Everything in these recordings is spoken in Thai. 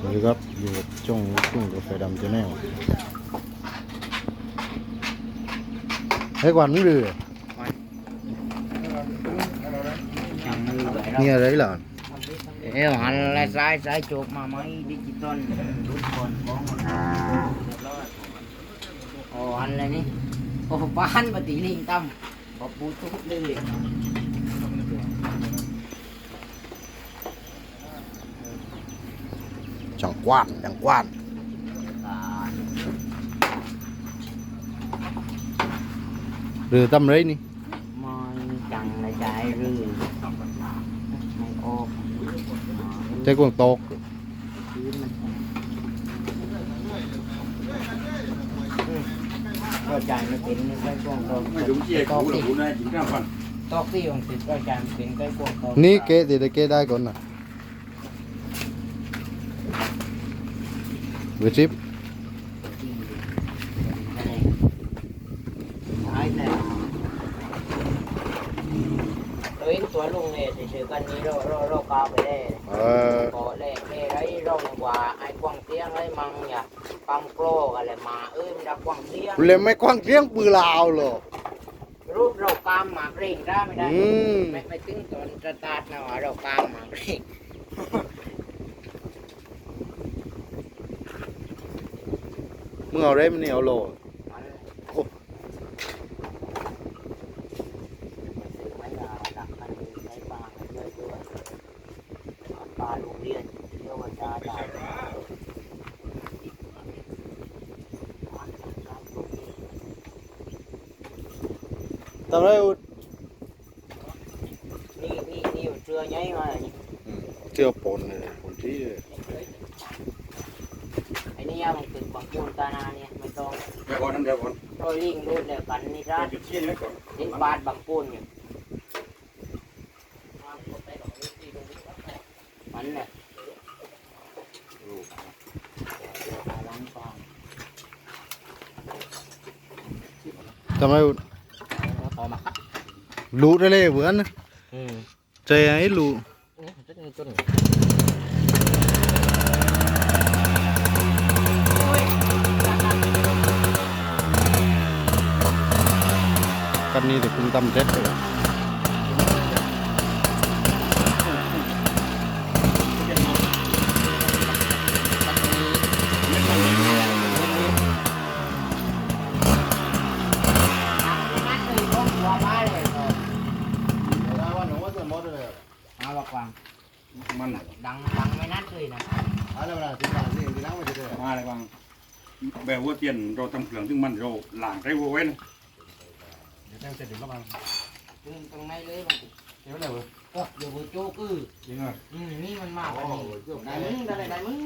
สวัสดีครับ อยู่กับช่องกุ้งกาแฟดำชาแนวให้กวันเรือมีอะไรล่ะเออหันและซ้ายสายจบมาไหมดิจิตอลทุกคนมองโอ้หันเลยนี่ โอ้ปานปฏิลิงตั้มขอบปูทุกเลย đi จังกว้านจังกว้าน À, หรือตำไรนี่ môi chẳng là chạy rư Mày ô ใจกวางโตก Chứ mình Rồi chạy nó tính cái cuồng tộc ไม่รู้ที่ไอ้กูหรอกกูนะกินข้าวฟัน Tộc tí ông thịt rồi chạy nó tính cái cuồng tộc นี่เกะติได้เกะได้ก่อนนะ เวทริป Đối với luôn này thì sự cần như rô rô rô cao về đây เออ có lẽ nghe đấy rô này quả ai quăng tiếng ấy măng nhỉ cam pro gọi là mà ơi đã quăng tiếng เล่นไม่กว้างเสียงปืนลาวหรอก rút rô cam mà rình ra mới đây Ừ. mày mày tính tuần cho tạt nào ở rô cam mà rình มึงเอาได้มันนี่เอาโล Ồ. mấy มึงเอาได้มันนี่เอาโลทำไรอุดนี่นี่นี่เชือใหญ่มาเชือปนเลยผมที่เลย ไอ้นี่มันติดบางปูนตานาเนี่ยไม่ต้อง เดี๋ยวก่อนนั่นเดี๋ยวก่อนโรยลิงรูดแล้วกันนี่จ้าจุดที่นี่ก่อนดินบาดบางปูนอยู่มันเนี่ยล้างฟองทำไมอุดแล้วต่อมาคัดรู้ได้เลยเหมือนนะอืมใจไอ้รู้นี่จุด ต้องหัวมาเลยเออว่าหนูว่าจะมดเลยเอาบอกว่ามันอะดังดังไม่นัดเลยนะอะไรวะที่บ้านที่ที่นั่งมาจะมาอะไรบ้างแบบว่าเตียนเราทำเครื่องซึ่งมันเราหลางได้วัวเว้นเดี๋ยวเสร็จเดี๋ยวก็มาตึงตรงไหนเลยมันเดี๋ยวอะไรวะโอ้เดี๋ยวโจ๊กือจริงเหรออืมนี่มันมากกว่านี้โอ้โหได้มึงได้ได้มึง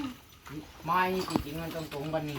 ไม่จริงๆมันตรงตรงๆกันนี่